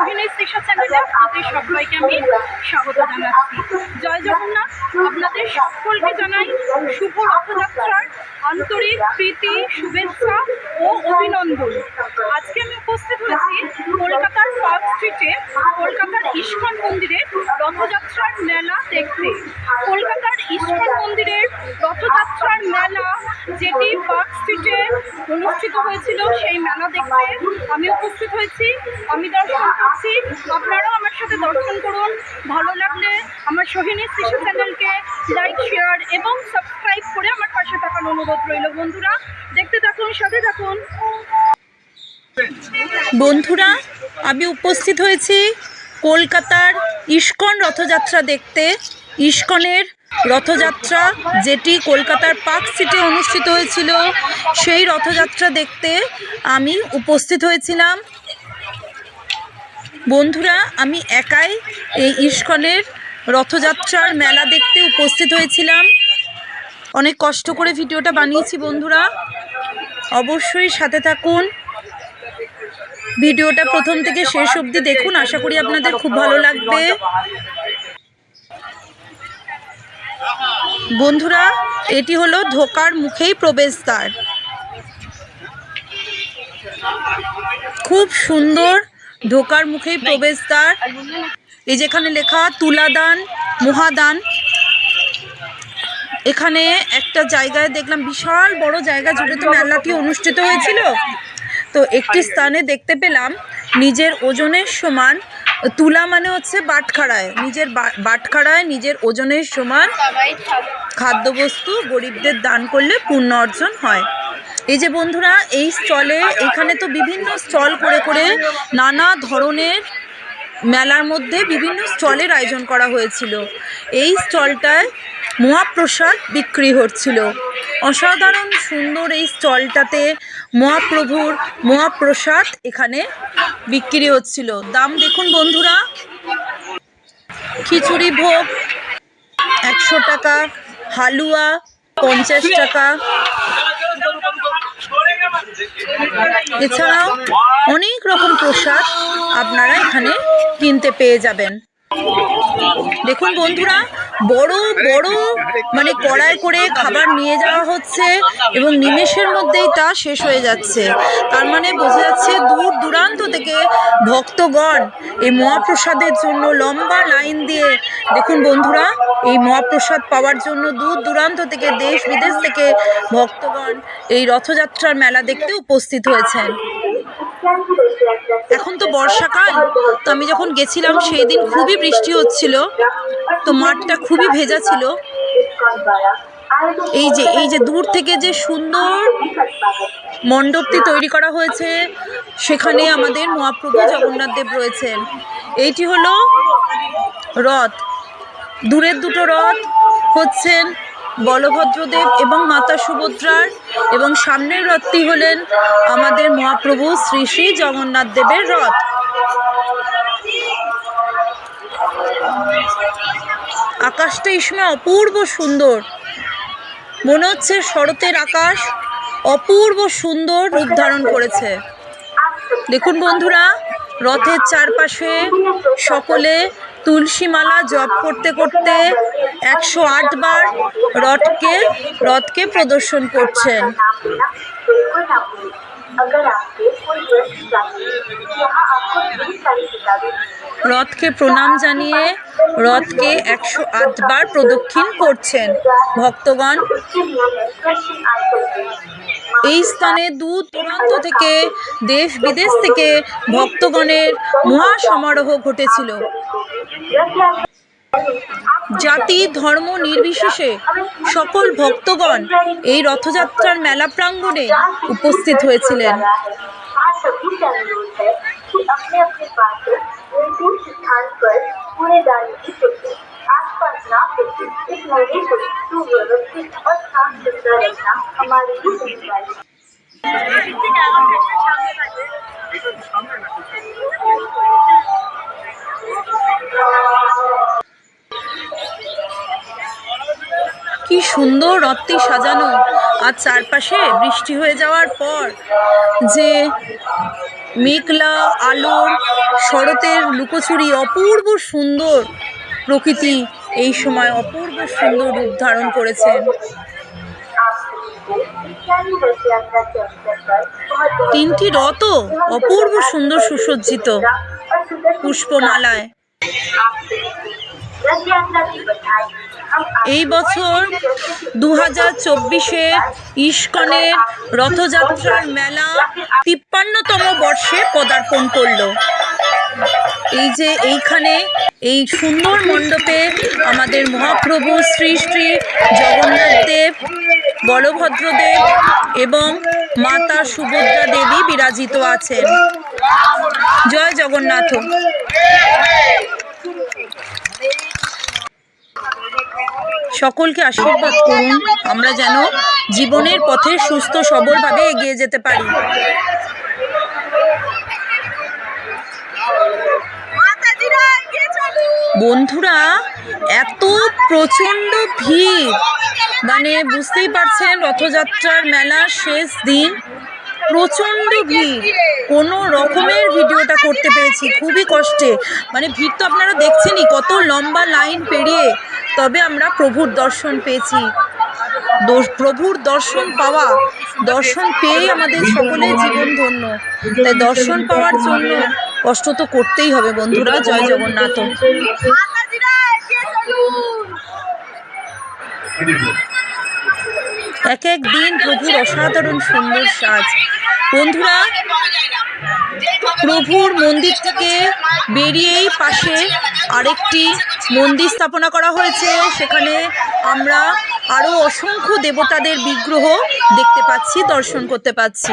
সোহিনী শিক্ষা চ্যানেলে আপনাদের সবাইকে আমি স্বাগত জানাচ্ছি। জয় জগন্নাথ, আপনাদের সকলকে জানাই শুভ রথযাত্রার আন্তরিক প্রীতি, শুভেচ্ছা ও অভিনন্দন। আজকে আমি উপস্থিত হয়েছি কলকাতার পার্ক স্ট্রিটে, কলকাতার ইস্কন মন্দিরের রথযাত্রার মেলা দেখতে। কলকাতার ইস্কন মন্দিরের রথযাত্রার মেলা, যেটি পার্ক অনুষ্ঠিত হয়েছিল সেই মেলা দেখতে। আমি উপস্থিত হয়েছি, আমি দর্শন করছি। আপনারাও আমার সাথে দর্শন করুন। ভালো লাগলে আমার সোহিনী শিশু চ্যানেলকে লাইক, শেয়ার এবং সাবস্ক্রাইব করে আমার পাশে থাকার অনুরোধ রইল। বন্ধুরা, দেখতে থাকুন, সাথে থাকুন। বন্ধুরা, আমি উপস্থিত হয়েছি কলকাতার ইস্কন রথযাত্রা দেখতে। ইস্কনের রথযাত্রা যেটি কলকাতার পার্ক সিটি অনুষ্ঠিত হয়েছিল, সেই রথযাত্রা দেখতে আমি উপস্থিত হয়েছিলাম। বন্ধুরা, আমি একাই এই ইস্কনের রথযাত্রার মেলা দেখতে উপস্থিত হয়েছিলাম। অনেক কষ্ট করে ভিডিওটা বানিয়েছি বন্ধুরা। অবশ্যই সাথে থাকুন। ভিডিওটা প্রথম থেকে শেষ অবধি দেখুন। আশা করি আপনাদের খুব ভালো লাগবে। বন্ধুরা, এটি হলো ধোকার মুখেই প্রবেশদ্বার। খুব সুন্দর ধোকার মুখেই প্রবেশদ্বার। এই যেখানে লেখা, তুলাদান, মহাদান। এখানে একটা জায়গায় দেখলাম, বিশাল বড় জায়গা জুড়ে তো মেলাটি অনুষ্ঠিত হয়েছিল। তো একটি স্থানে দেখতে পেলাম, নিজের ওজনের সমান তুলা মানে হচ্ছে বাটখারায়। নিজের বাটখারায় নিজের ওজনের সমান খাদ্যবস্তু গরিবদের দান করলে পুণ্য অর্জন হয়। এই যে বন্ধুরা, এই স্টলে, এখানে তো বিভিন্ন স্টল করে করে নানা ধরনের মেলার মধ্যে বিভিন্ন স্টলের আয়োজন করা হয়েছিল। এই স্টলটায় মহাপ্রসাদ বিক্রি হচ্ছিল। অসাধারণ সুন্দর এই স্টলটাতে মহাপ্রভুর মহাপ্রসাদ এখানে বিক্রি হচ্ছিল। দাম দেখুন বন্ধুরা, খিচুড়ি ভোগ একশো টাকা, হালুয়া পঞ্চাশ টাকা। এছাড়াও অনেক রকম প্রসাদ আপনারা এখানে কিনতে পেয়ে যাবেন। দেখুন বন্ধুরা বড় বড় মানে কড়াই করে খাবার নিয়ে যাওয়া হচ্ছে এবং নিমেষের মধ্যেই তা শেষ হয়ে যাচ্ছে। তার মানে বোঝা যাচ্ছে দূর দূরান্ত থেকে ভক্তগণ এই মহাপ্রসাদের জন্য লম্বা লাইন দিয়ে, দেখুন বন্ধুরা, এই মহাপ্রসাদ পাওয়ার জন্য দূর দূরান্ত থেকে দেশ বিদেশ থেকে ভক্তগণ এই রথযাত্রার মেলা দেখতে উপস্থিত হয়েছেন। এখন তো বর্ষাকাল, তো আমি যখন গেছিলাম সেই দিন খুবই বৃষ্টি হচ্ছিল, তো মাঠটা খুবই ভেজা ছিল। এই যে এই যে দূর থেকে যে সুন্দর মণ্ডপটি তৈরি করা হয়েছে, সেখানে আমাদের মহাপ্রভু জগন্নাথ দেব রয়েছেন। এইটি হলো রথ। দূরের দুটো রথ হচ্ছেন বলভদ্রদেব এবং মাতা সুভদ্রার এবং সামনের রথটি হলেন আমাদের মহাপ্রভু শ্রী শ্রী জগন্নাথ দেবের রথ। আকাশটা এই সময় অপূর্ব সুন্দর। মনে হচ্ছে শরতের আকাশ অপূর্ব সুন্দর রূপ ধারণ করেছে। দেখুন বন্ধুরা, রথের চারপাশে সকলে তুলসীমালা জপ করতে করতে একশো বার রথকে রথকে প্রদর্শন করছেন। রথকে প্রণাম জানিয়ে রথকে একশো আটবার প্রদক্ষিণ করছেন ভক্তগণ। उसके लिए निष्कर्षण आइटम এই স্থানে দূর দূরান্ত থেকে দেশ বিদেশ থেকে ভক্তগণের মহা সমারোহ ঘটেছিল জাতি ধর্ম নির্বিশেষে সকল ভক্তগণ এই রথযাত্রার মেলা প্রাঙ্গণে উপস্থিত হয়েছিলেন आज सभी का अनुरोध है कि अपने अपने पात्र निर्दिष्ट स्थान पर कूड़ेदानी की কি সুন্দর রথটি সাজানো। আর চারপাশে বৃষ্টি হয়ে যাওয়ার পর যে মেঘলা আলোর শরতের লুকোচুরি, অপূর্ব সুন্দর প্রকৃতি এই সময় অপূর্ব সুন্দর রূপ ধারণ করেছেন। তিনটি রথ অপূর্ব সুন্দর সুসজ্জিত পুষ্পমালায়। এই বছর দু হাজার চব্বিশে ইস্কনের রথযাত্রার মেলা তিপ্পান্নতম বর্ষে পদার্পণ করল। এই যে এইখানে এই সুন্দর মণ্ডপে আমাদের মহাপ্রভু শ্রী শ্রী জগন্নাথ দেব, বলভদ্রদেব এবং মাতা সুভদ্রা দেবী বিরাজিত আছেন। জয় জগন্নাথ। সকলকে আশীর্বাদ করুন, আমরা যেন জীবনের পথে সুস্থ সবলভাবে এগিয়ে যেতে পারি। বন্ধুরা, এত প্রচণ্ড ভিড়। মানে বুঝতেই পারছেন, রথযাত্রার মেলার শেষ দিন। প্রচণ্ড ভিড়। কোনো রকমের ভিডিওটা করতে পেরেছি, খুবই কষ্টে। মানে ভিড় তো আপনারা দেখছেনই, কত লম্বা লাইন পেরিয়ে তবে আমরা প্রভুর দর্শন পেয়েছি। প্রভুর দর্শন পাওয়া, দর্শন পেয়েই আমাদের সকলের জীবন ধন্য। তাই দর্শন পাওয়ার জন্য কষ্ট তো করতেই হবে বন্ধুরা জয় জগন্নাথ। এক এক দিন প্রভুর অসাধারণ সুন্দর সাজ। বন্ধুরা প্রভুর মন্দির থেকে বেরিয়েই পাশে আরেকটি মন্দির স্থাপনা করা হয়েছে। সেখানে আমরা আরও অসংখ্য দেবতাদের বিগ্রহ দেখতে পাচ্ছি দর্শন করতে পাচ্ছি।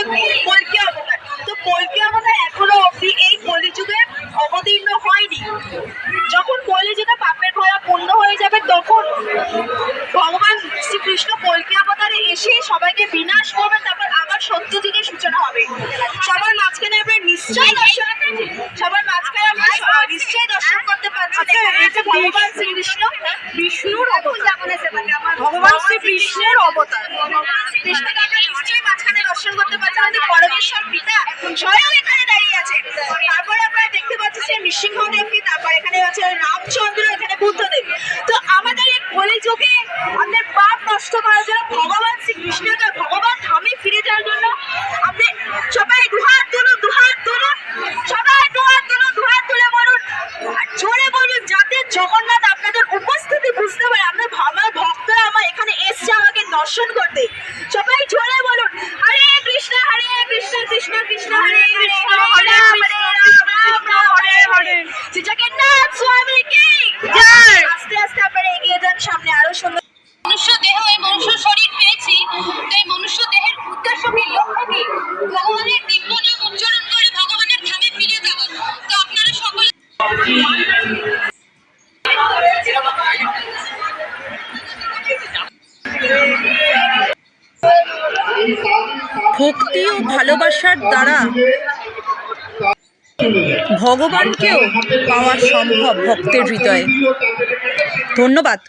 আছে কল্কি অবতার তো কল্কি অবতার এখনও অবধি এই কলিযুগে অবতীর্ণ হয়নি। যখন কলিযুগে পাপের ভয়া পূর্ণ হয়ে যাবে, তখন ভগবান শ্রীকৃষ্ণ কল্কি অবতারে এসে সবাইকে বিনাশ করবেন, তারপর আবার সত্য যুগের সূচনা হবে। সবার মাঝখানে আমরা নিশ্চয়ই দর্শন সবার মাঝখানে আমরা স- নিশ্চয়ই দর্শন করতে পারছি আচ্ছা, এখানে এটা আছে ভগবান শ্রীকৃষ্ণ বিষ্ণুর অবতার ভগবান ভগবান শ্রীকৃষ্ণের অবতার কৃষ্ণকে আমরা নিশ্চয়ই মাঝখানে দর্শন করতে পারছি আমাদের পরমেশ্বর পিতা স্বয়ং এখানে দাঁড়িয়ে আছে তারপরে আমরা দেখতে পাচ্ছি ভক্তি ও ভালোবাসার দ্বারা ভগবানকেও পাওয়া সম্ভব ভক্তের হৃদয়ে। ধন্যবাদ।